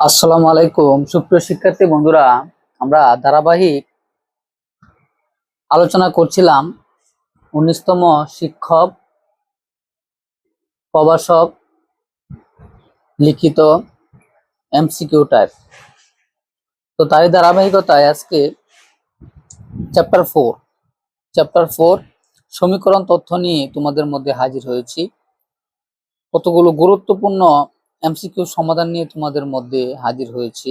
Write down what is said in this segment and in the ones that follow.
আসসালামু আলাইকুম। সুপ্রিয় শিক্ষার্থী বন্ধুরা, আমরা ধারাবাহিক আলোচনা করছিলাম উনিশতম শিক্ষক প্রবাসক লিখিত এমসিকিউ টাইপ তো তারই ধারাবাহিকতায় আজকে চ্যাপ্টার ফোর চ্যাপ্টার ফোর সমীকরণ তথ্য নিয়ে তোমাদের মধ্যে হাজির হয়েছি। কতগুলো গুরুত্বপূর্ণ এমসিকিউ সমাধান নিয়ে তোমাদের মধ্যে হাজির হয়েছি।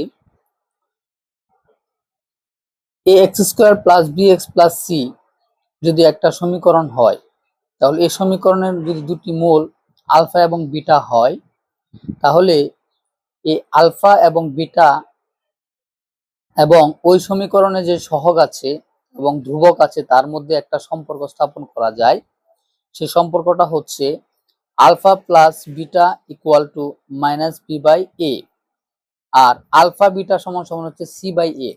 A X square plus B X plus C যদি একটা সমীকরণ হয়, তাহলে এই সমীকরণের যদি দুটি মূল আলফা এবং বিটা হয়, তাহলে এই আলফা এবং বিটা এবং ওই সমীকরণে যে সহগ আছে এবং ধ্রুবক আছে, তার মধ্যে একটা সম্পর্ক স্থাপন করা যায়। সেই সম্পর্কটা হচ্ছে alpha plus beta equal to minus B by A. R alpha beta সমান সমান হচ্ছে সি বাই এ।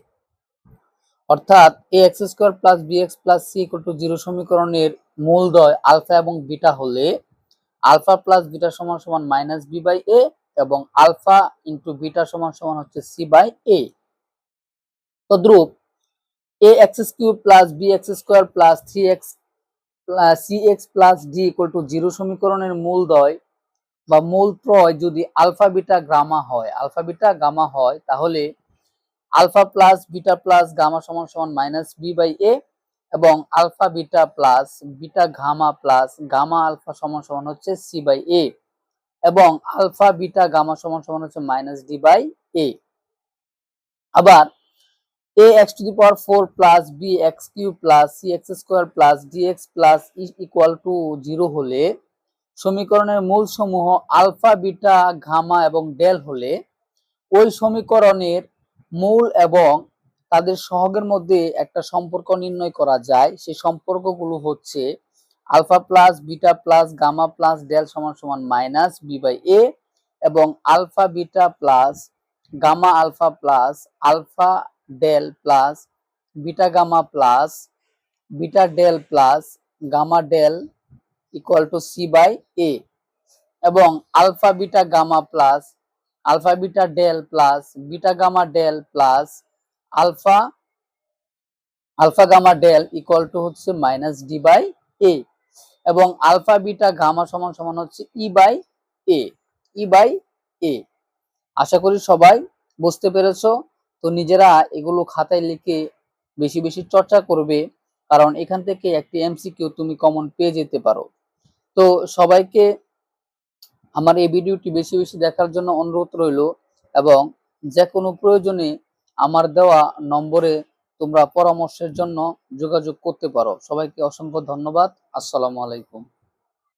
অর্থাৎ A X square plus B X plus C equal to zero সমীকরণের মূলদ্বয় আলফা এবং বিটা হলে আলফা প্লাস বিটা সমান সমান মাইনাস বি বাই এ এবং আলফা ইন্টু বিটা সমান সমান হচ্ছে সি বাই এ। তদ্রুপ A X cube plus B X square plus three X C X plus D equal to zero সমীকরণের মূলদ্বয় বা মূল ত্রয় যদি আলফা বিটা গামা হয় আলফা বিটা গামা হয়, তাহলে alpha plus beta plus gamma সমান সমান মাইনাস বি বাই এ এবং alpha beta plus beta gamma plus gamma alpha সমান সমান হচ্ছে সি বাই এ এবং আলফা বিটা গামা সমান সমান হচ্ছে মাইনাস ডি বাই এ আবার a x to the power 4 plus b x cube plus c x square plus dx plus e equal to 0 হলে সমীকরণের মূল সমূহ আলফা বিটা গামা এবং ডেল হলে ওই সমীকরণের মূল এবং তাদের সহগের মধ্যে একটা সম্পর্ক নির্ণয় করা যায়। সেই সম্পর্কগুলো হচ্ছে alpha plus beta plus gamma plus delta সমান সমান মাইনাস বি বাই এ এবং alpha beta plus gamma alpha plus alpha delta plus beta gamma plus beta delta plus gamma delta equal to C by A এবং alpha beta gamma plus alpha beta delta plus beta gamma delta plus alpha alpha gamma delta equal to হচ্ছে minus D by এ এবং alpha beta gamma সমান সমান হচ্ছে E by A E by এ আশা করি সবাই বুঝতে পেরেছ। তো নিজেরা এগুলো খাতায় লিখে বেশি বেশি চর্চা করবে, কারণ এখান থেকে একটি এমসিকিউ তুমি কমন পেয়ে যেতে পারো। তো সবাইকে আমার এই ভিডিওটি বেশি বেশি দেখার জন্য অনুরোধ রইল এবং যে কোনো প্রয়োজনে আমার দেওয়া নম্বরে তোমরা পরামর্শের জন্য যোগাযোগ করতে পারো। সবাইকে অসংখ্য ধন্যবাদ। আসসালামু আলাইকুম।